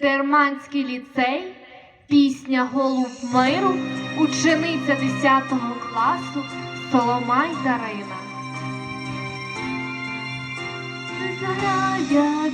Дерманський ліцей, пісня Голуб миру, учениця 10 класу Соломай Дарина. Зграя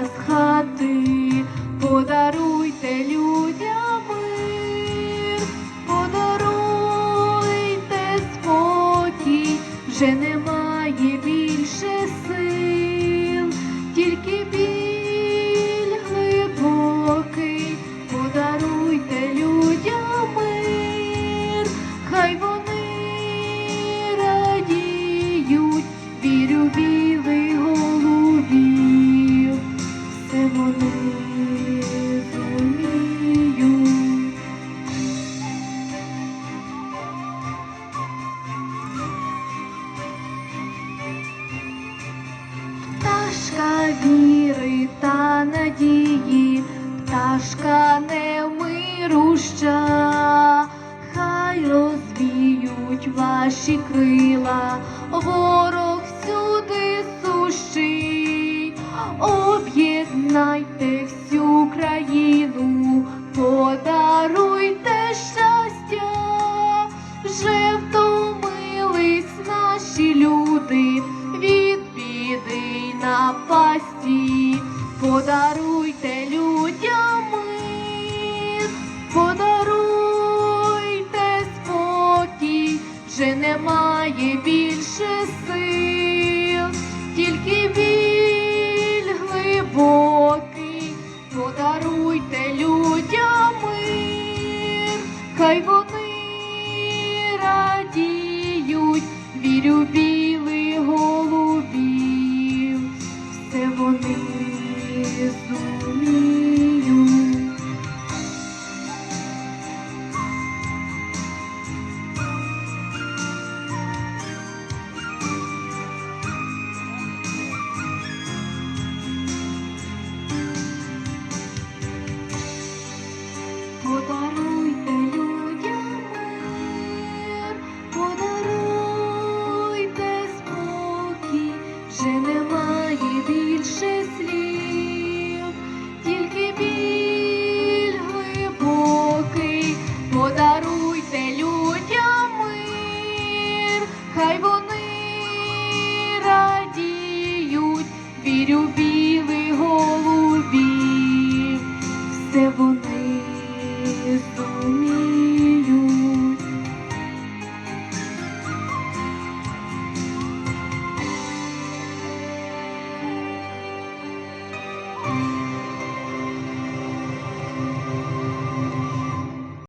з хати, подаруйте людям мир, подаруйте спокій, вже немає більше сил, Пташка віри та надії, пташка невмируща, хай розвіють ваші крила, ворог всюди сущий, Єднайте всю країну, подаруйте щастя, вже втомились наші люди від біди й напасті, подаруйте людям, мир, подаруйте спокій, вже немає біди. Jesus me 还不。